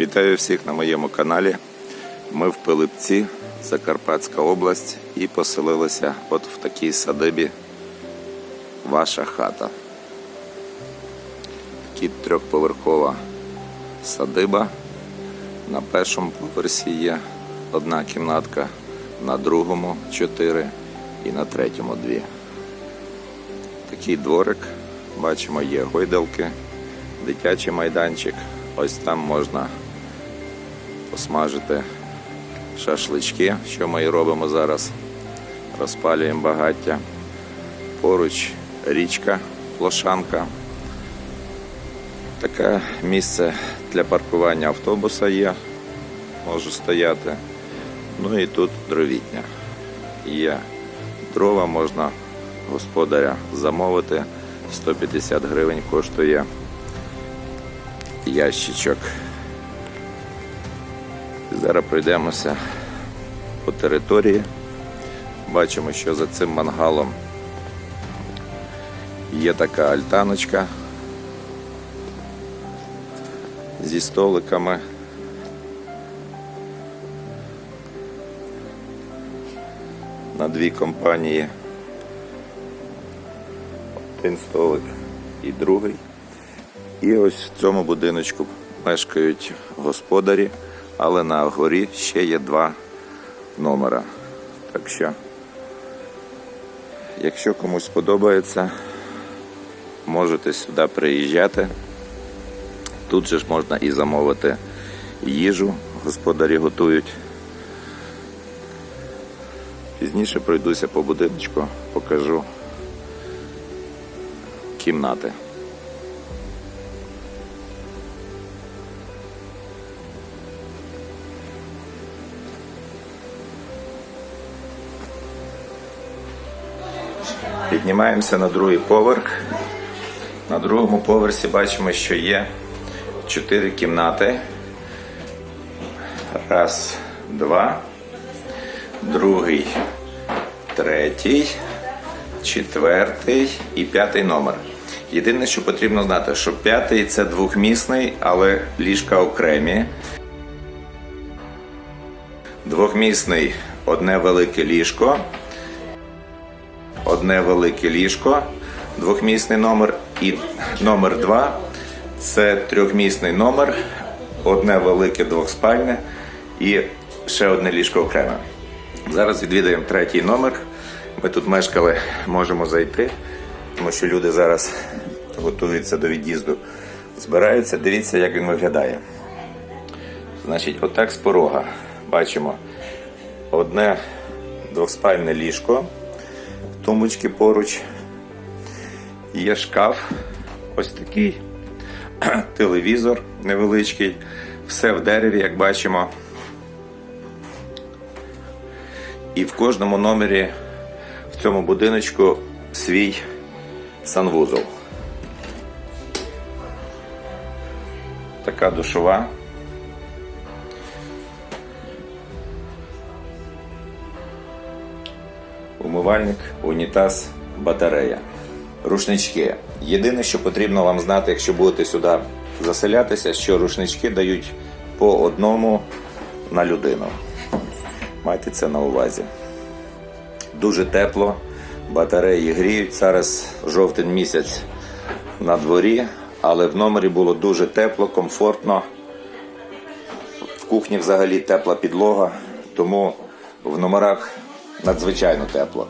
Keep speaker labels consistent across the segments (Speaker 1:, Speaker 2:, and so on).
Speaker 1: Вітаю всіх на моєму каналі. Ми в Пилипці, Закарпатська область, і поселилися от в такій садибі Ваша хата. Такі трьохповерхова садиба. На першому поверсі є одна кімнатка, на другому чотири і на третьому дві. Такий дворик. Бачимо, є гойдалки, дитячий майданчик. Ось там можна посмажити шашлички, що ми і робимо зараз. Розпалюємо багаття. Поруч річка, Лошанка. Таке місце для паркування автобуса є, може стояти. Ну і тут дровітня. Є дрова, можна господаря замовити. 150 гривень коштує ящичок. Зараз пройдемося по території. Бачимо, що за цим мангалом є така альтаночка зі столиками. На дві компанії. Один столик і другий. І ось в цьому будиночку мешкають господарі, але на горі ще є два номера. Так що, якщо комусь подобається, можете сюди приїжджати. Тут же ж можна і замовити їжу, господарі готують. Пізніше пройдуся по будиночку, покажу кімнати. Піднімаємося на другий поверх. На другому поверсі бачимо, що є чотири кімнати. Раз, два, другий, третій, четвертий і п'ятий номер. Єдине, що потрібно знати, що п'ятий це двохмісний, але ліжка окремі. Двохмісний одне велике ліжко. Одне велике ліжко, двохмісний номер. І номер два це трьохмісний номер, одне велике двохспальне і ще одне ліжко окреме. Зараз відвідаємо третій номер. Ми тут мешкали, можемо зайти, тому що люди зараз готуються до від'їзду. Збираються, дивіться, як він виглядає. Значить, отак з порога бачимо одне двохспальне ліжко, тумбочки поруч. Є шкаф, ось такий телевізор невеличкий, все в дереві, як бачимо. І в кожному номері в цьому будиночку свій санвузол. Така душова. Умивальник, унітаз, батарея. Рушнички. Єдине, що потрібно вам знати, якщо будете сюди заселятися, що рушнички дають по одному на людину. Майте це на увазі. Дуже тепло, батареї гріють. Зараз жовтень місяць на дворі, але в номері було дуже тепло, комфортно. В кухні взагалі тепла підлога, тому в номерах надзвичайно тепло.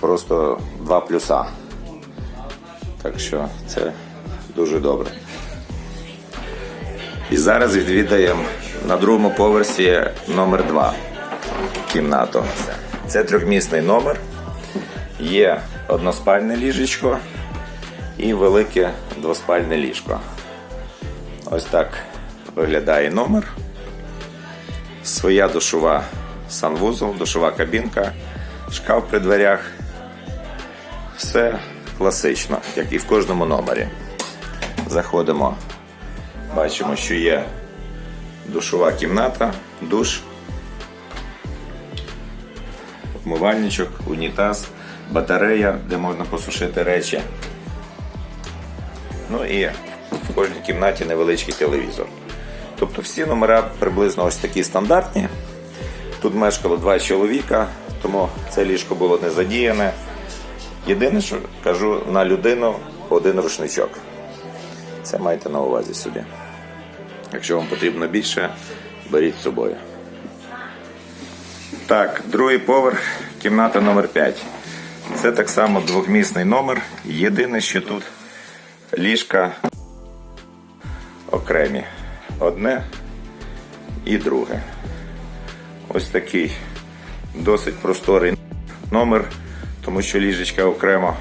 Speaker 1: Просто два плюса. Так що це дуже добре. І зараз відвідаємо на другому поверсі номер 2 кімнату. Це трьохмісний номер. Є односпальне ліжечко і велике двоспальне ліжко. Ось так виглядає номер. Своя душова санвузол, душова кабінка, шкаф при дверях. Все класично, як і в кожному номері. Заходимо, бачимо, що є душова кімната, душ, вмивальничок, унітаз, батарея, де можна посушити речі. Ну і в кожній кімнаті невеличкий телевізор. Тобто всі номера приблизно ось такі стандартні. Тут мешкало два чоловіка, тому це ліжко було не задіяне. Єдине, що кажу, на людину один рушничок. Це майте на увазі собі. Якщо вам потрібно більше, беріть з собою. Так, другий поверх, кімната номер 5. Це так само двохмісний номер. Єдине, що тут ліжка окремі. Одне і друге. Ось такий досить просторий номер, тому що ліжечка окремо.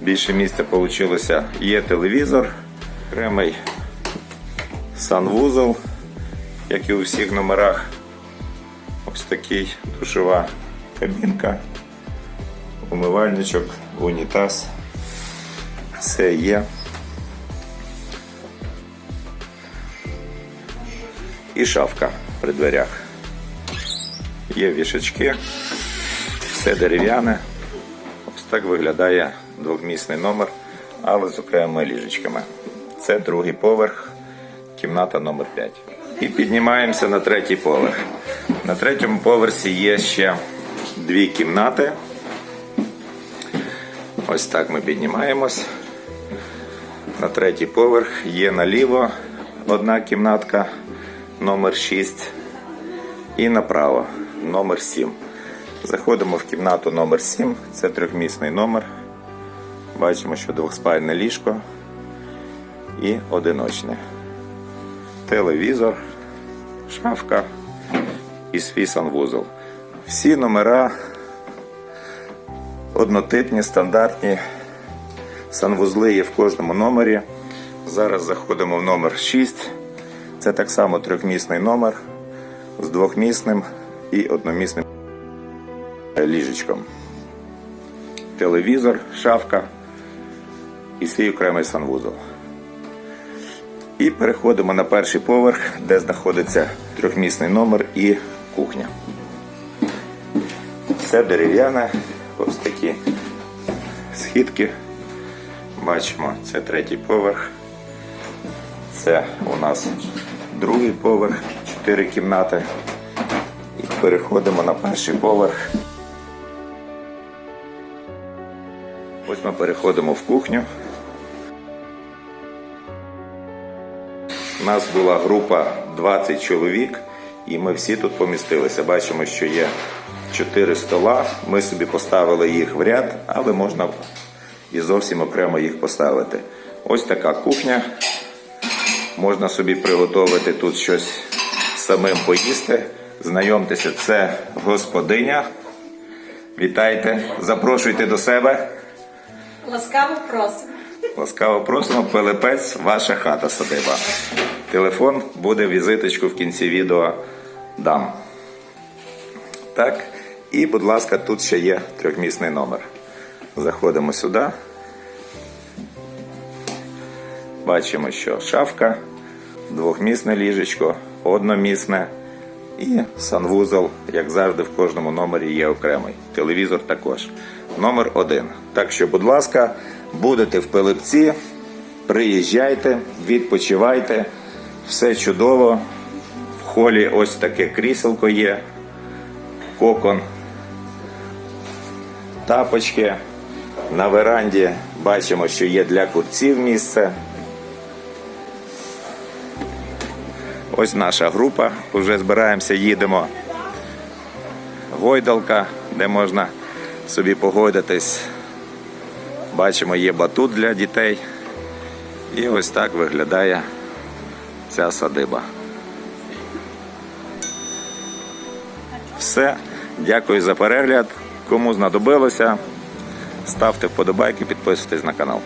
Speaker 1: Більше місця вийшло. Є телевізор, окремий санвузол, як і у всіх номерах. Ось такий душова кабінка, умивальничок, унітаз. Все є. І шафка при дверях. Є вішачки, все дерев'яне. Ось так виглядає двохмісний номер, але з окремими ліжечками. Це другий поверх, кімната номер 5. І піднімаємося на третій поверх. На третьому поверсі є ще дві кімнати. Ось так ми піднімаємось. На третій поверх є наліво одна кімнатка номер 6 і направо номер 7. Заходимо в кімнату номер 7, це трьохмісний номер. Бачимо, що двохспальне ліжко і одиночне. Телевізор, шафка і свій санвузол. Всі номера однотипні, стандартні. Санвузли є в кожному номері. Зараз заходимо в номер 6. Це так само трьохмісний номер з двохмісним і одномісним ліжечком. Телевізор, шафка і свій окремий санвузол. І переходимо на перший поверх, де знаходиться трьохмісний номер і кухня. Все дерев'яне, ось такі східки. Бачимо, це третій поверх. Це у нас другий поверх, чотири кімнати. І переходимо на перший поверх. Ось ми переходимо в кухню. У нас була група 20 чоловік, і ми всі тут помістилися. Бачимо, що є 4 стола. Ми собі поставили їх в ряд, але можна і зовсім окремо їх поставити. Ось така кухня. Можна собі приготувати тут щось самим поїсти. Знайомтеся, це господиня. Вітайте, запрошуйте до себе.
Speaker 2: Ласкаво просимо.
Speaker 1: Ласкаво просимо, Пилипець, ваша хата садиба. Телефон буде візиточку в кінці відео дам. Так, і, будь ласка, тут ще є трьохмісний номер. Заходимо сюди. Бачимо, що шафка, двохмісне ліжечко, одномісне і санвузол, як завжди, в кожному номері є окремий. Телевізор також. Номер один. Так що, будь ласка, будете в Пилипці, приїжджайте, відпочивайте, все чудово. В холі ось таке кріселко є, кокон, тапочки. На веранді бачимо, що є для курців місце. Ось наша група. Вже збираємося, їдемо. Гойдалка, де можна собі погойдатись. Бачимо, є батут для дітей. І ось так виглядає ця садиба. Все. Дякую за перегляд. Кому знадобилося, ставте вподобайки, підписуйтесь на канал.